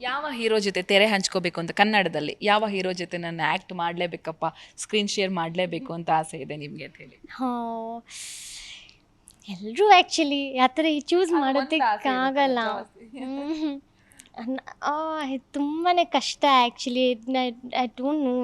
ಯಾವ ಹೀರೋ ಜೊತೆ ತೆರೆ ಹಂಚ್ಕೋಬೇಕು ಅಂತ ಕನ್ನಡದಲ್ಲಿ ಯಾವ ಹೀರೋ ಜೊತೆ ನಾನು ಆ್ಯಕ್ಟ್ ಮಾಡಲೇಬೇಕಪ್ಪ ಸ್ಕ್ರೀನ್ ಶೇರ್ ಮಾಡಲೇಬೇಕು ಅಂತ ಆಸೆ ಇದೆ ನಿಮಗೆ ಅಂತ ಹೇಳಿ. ಎಲ್ಲರೂ ಆ್ಯಕ್ಚುಲಿ ಆ ಥರ ಚೂಸ್ ಅದು ಮಾಡೋದಕ್ಕೆ ಆಗಲ್ಲ. ತುಂಬಾ ಕಷ್ಟ ಆ್ಯಕ್ಚುಲಿ ಐ ಡೋಂಟ್ ನೋ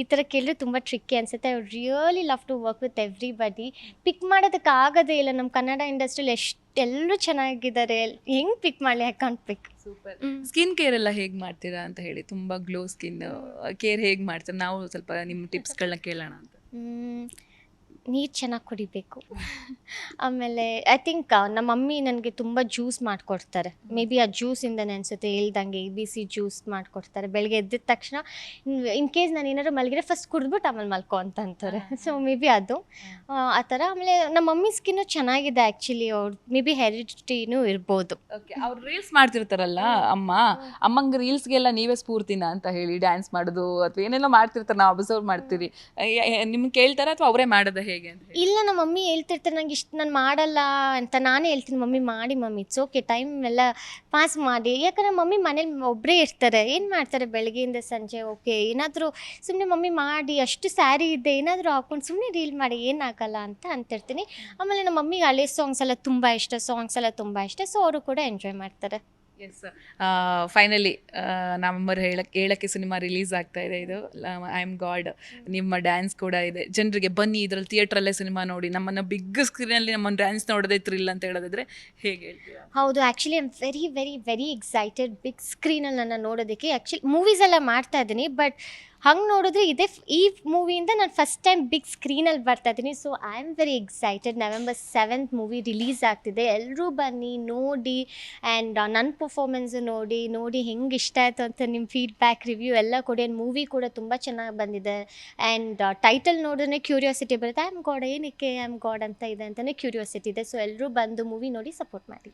ಈ ಥರ ಕೇಳಿದ್ರೆ ತುಂಬ ಟ್ರಿಕ್ಕಿ ಅನಿಸುತ್ತೆ. I really love to work with everybody pick ಮಾಡೋದಕ್ಕೆ ಆಗೋದೇ ಇಲ್ಲ. ನಮ್ಮ ಕನ್ನಡ ಇಂಡಸ್ಟ್ರಿಯಲ್ಲಿ ಎಷ್ಟು ಎಲ್ಲರೂ ಚೆನ್ನಾಗಿದ್ದಾರೆ. ಹೆಂಗೆ ಪಿಕ್ ಮಾಡಲಿ I can't pick super skin care ಎಲ್ಲ ಹೇಗೆ ಮಾಡ್ತೀರಾ ಅಂತ ಹೇಳಿ ತುಂಬ ಗ್ಲೋ ಸ್ಕಿನ್ ಕೇರ್ ಹೇಗೆ ಮಾಡ್ತೀರಾ? ನಾವು ಸ್ವಲ್ಪ ನಿಮ್ಮ ಟಿಪ್ಸ್ಗಳನ್ನ ಕೇಳೋಣ ಅಂತ. ನೀರು ಚೆನ್ನಾಗಿ ಕುಡಿಬೇಕು. ಆಮೇಲೆ ಐ ಥಿಂಕ್ ನಮ್ಮ ಮಮ್ಮಿ ನನಗೆ ತುಂಬ ಜ್ಯೂಸ್ ಮಾಡಿಕೊಡ್ತಾರೆ. ಮೇ ಬಿ ಆ ಜ್ಯೂಸಿಂದನೇ ಅನಿಸುತ್ತೆ ಇಲ್ದಂಗೆ ಎ ಬಿ ಸಿ ಜ್ಯೂಸ್ ಮಾಡಿಕೊಡ್ತಾರೆ. ಬೆಳಗ್ಗೆ ಎದ್ದಿದ ತಕ್ಷಣ ಇನ್ ಕೇಸ್ ನಾನು ಏನಾದ್ರು ಮಲಗಿದ್ರೆ ಫಸ್ಟ್ ಕುಡಿದ್ಬಿಟ್ಟು ಆಮೇಲೆ ಮಲ್ಕೋ ಅಂತ ಅಂತಾರೆ. ಸೊ ಮೇ ಬಿ ಅದು. ಆ, ಥರ ಆಮೇಲೆ ನಮ್ಮ ಮಮ್ಮಿ ಸ್ಕಿನ್ನು ಚೆನ್ನಾಗಿದೆ ಆ್ಯಕ್ಚುಲಿ ಅವ್ರು ಮೇ ಬಿ ಹೆರಿಡಿಟಿನೂ ಇರ್ಬೋದು. ಓಕೆ ಅವ್ರು ರೀಲ್ಸ್ ಮಾಡ್ತಿರ್ತಾರಲ್ಲ ಅಮ್ಮ? ಅಮ್ಮಂಗೆ ರೀಲ್ಸ್ಗೆಲ್ಲ ನೀವೇ ಸ್ಫೂರ್ತಿನ ಅಂತ ಹೇಳಿ ಡ್ಯಾನ್ಸ್ ಮಾಡೋದು ಅಥವಾ ಏನೆಲ್ಲ ಮಾಡ್ತಿರ್ತಾರೆ ನಾವು ಅಬ್ಸರ್ವ್ ಮಾಡ್ತೀರಿ ನಿಮ್ಗೆ ಕೇಳ್ತಾರ ಅಥವಾ ಅವರೇ ಮಾಡೋದ ಹೇಗೆ ಇಲ್ಲ, ನಮ್ಮ ಮಮ್ಮಿ ಹೇಳ್ತಿರ್ತಾರೆ, ನಂಗೆ ಇಷ್ಟು, ನಾನು ಮಾಡಲ್ಲ ಅಂತ ನಾನೇ ಹೇಳ್ತೀನಿ, ಮಮ್ಮಿ ಮಾಡಿ, ಮಮ್ಮಿ ಇಟ್ಸ್ ಓಕೆ ಟೈಮ್ ಎಲ್ಲ ಪಾಸ್ ಮಾಡಿ. ಯಾಕಂದ್ರೆ ಮಮ್ಮಿ ಮನೇಲಿ ಒಬ್ಬರೇ ಇರ್ತಾರೆ, ಏನು ಮಾಡ್ತಾರೆ ಬೆಳಗ್ಗೆಯಿಂದ ಸಂಜೆ ಓಕೆ ಏನಾದರೂ ಸುಮ್ಮನೆ ಮಮ್ಮಿ ಮಾಡಿ, ಅಷ್ಟು ಸ್ಯಾರಿ ಇದೆ ಏನಾದರೂ ಹಾಕೊಂಡು ಸುಮ್ಮನೆ ರೀಲ್ ಮಾಡಿ ಏನಾಗಲ್ಲ ಅಂತ ಅಂತಿರ್ತೀನಿ. ಆಮೇಲೆ ನಮ್ಮ ಮಮ್ಮಿಗೆ ಹಳೆ ಸಾಂಗ್ಸ್ ಎಲ್ಲ ತುಂಬ ಇಷ್ಟ ಸಾಂಗ್ಸ್ ಎಲ್ಲ ತುಂಬ ಇಷ್ಟ ಸೊ ಅವರು ಕೂಡ ಎಂಜಾಯ್ ಮಾಡ್ತಾರೆ. ಎಸ್ ಫೈನಲಿ ನವೆಂಬರ್ ಹೇಳಕ್ಕೆ ಹೇಳಕ್ಕೆ ಸಿನಿಮಾ ರಿಲೀಸ್ ಆಗ್ತಾ ಇದೆ ಇದು. ಐ ಆಮ್ ಗಾಡ್ ನಿಮ್ಮ ಡ್ಯಾನ್ಸ್ ಕೂಡ ಇದೆ. ಜನರಿಗೆ ಬನ್ನಿ, ಇದರಲ್ಲಿ ಥಿಯೇಟ್ರಲ್ಲೇ ಸಿನಿಮಾ ನೋಡಿ. ನಮ್ಮನ್ನು ಬಿಗ್ ಸ್ಕ್ರೀನಲ್ಲಿ ನಮ್ಮನ್ನು ಡ್ಯಾನ್ಸ್ ನೋಡೋದೇ ಥ್ರಿಲ್ ಅಂತ ಹೇಳೋದಿದ್ರೆ ಹೇಗೆ ಹೌದು actually I'm very very very excited big ಸ್ಕ್ರೀನಲ್ಲಿ ನನ್ನ ನೋಡೋದಕ್ಕೆ ಆ್ಯಕ್ಚುಲಿ ಮೂವೀಸ್ ಎಲ್ಲ ಮಾಡ್ತಾ ಇದ್ದೀನಿ ಬಟ್ ಹಂಗೆ ನೋಡಿದ್ರೆ ಇದೇ ಈ ಮೂವಿಯಿಂದ ನಾನು ಫಸ್ಟ್ ಟೈಮ್ ಬಿಗ್ ಸ್ಕ್ರೀನಲ್ಲಿ ಬರ್ತಾ ಇದ್ದೀನಿ. So I am very excited November seventh movie release ಆಗ್ತಿದೆ. ಎಲ್ಲರೂ ಬನ್ನಿ, ನೋಡಿ ಆ್ಯಂಡ್ ನನ್ನ ಪರ್ಫಾರ್ಮೆನ್ಸ್ ನೋಡಿ ನೋಡಿ ಹೆಂಗೆ ಇಷ್ಟ ಆಯಿತು ಅಂತ ನಿಮ್ಮ ಫೀಡ್ಬ್ಯಾಕ್ ರಿವ್ಯೂ ಎಲ್ಲ ಕೊಡಿ. ಆ್ಯಂಡ್ ಮೂವಿ ಕೂಡ ತುಂಬ ಚೆನ್ನಾಗಿ ಬಂದಿದೆ. ಆ್ಯಂಡ್ ಟೈಟಲ್ ನೋಡಿದ್ರೆ ಕ್ಯೂರಿಯಾಸಿಟಿ ಬರುತ್ತೆ. ಐ ಆಮ್ ಗಾಡ್ ಏನಕ್ಕೆ ಐ ಆಮ್ ಗಾಡ್ ಅಂತ ಇದೆ ಅಂತಲೇ ಕ್ಯೂರಿಯಾಸಿಟಿ ಇದೆ. ಸೊ ಎಲ್ಲರೂ ಬಂದು ಮೂವಿ ನೋಡಿ ಸಪೋರ್ಟ್ ಮಾಡಿ.